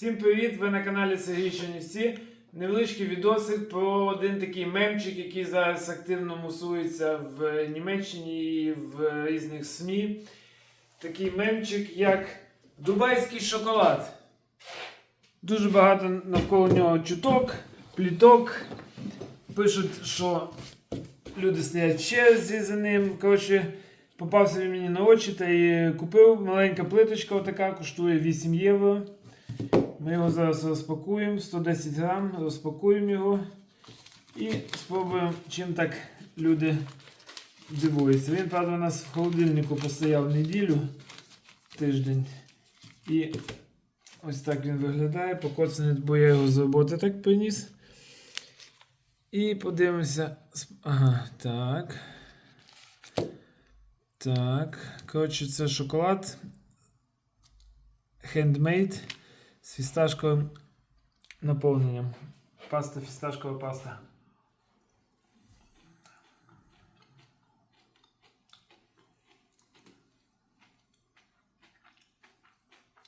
Всім привіт! Ви на каналі Сергій Чернівці. Невеличкий відосик про один такий мемчик, який зараз активно мусується в Німеччині і в різних СМІ. Такий мемчик, як Дубайський шоколад. Дуже багато навколо нього чуток, пліток. Пишуть, що люди стоять в черзі за ним. Коротше, попався він мені на очі та й купив маленька плиточка, отака, коштує 8 євро. Ми його зараз розпакуємо, 110 грам, розпакуємо його і спробуємо, чим так люди дивуються. Він, правда, у нас в холодильнику постояв неділю, тиждень. І ось так він виглядає. Покоцаний, бо я його з роботи так приніс. І подивимося. Ага, так. Так. Коротше, це шоколад. Handmade з фісташковим наповненням. Паста, фісташкова паста.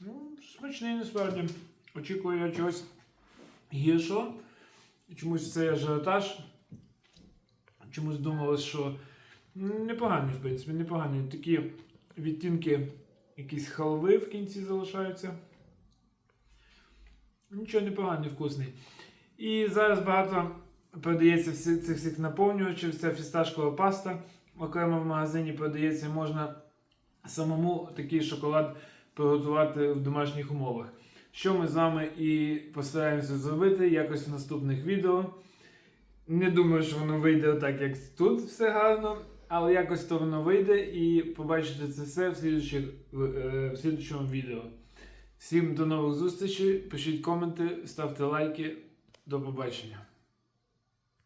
Ну, смачний насправді. Очікую я чогось гіршого. Чомусь цей ажіотаж. Чомусь думалось, що непогані, в принципі, непогані. Такі відтінки якісь халви в кінці залишаються. Нічого непоганий, вкусний. І зараз багато продається всі, цих всіх наповнювачів, ця фісташкова паста. Окремо в магазині продається, можна самому такий шоколад приготувати в домашніх умовах. Що ми з вами і постараємося зробити якось в наступних відео. Не думаю, що воно вийде так, як тут все гарно, але якось то воно вийде і побачите це все в, слідуючих, в, е, в слідуючому відео. Всім до нових зустрічей, пишіть коменти, ставте лайки. До побачення.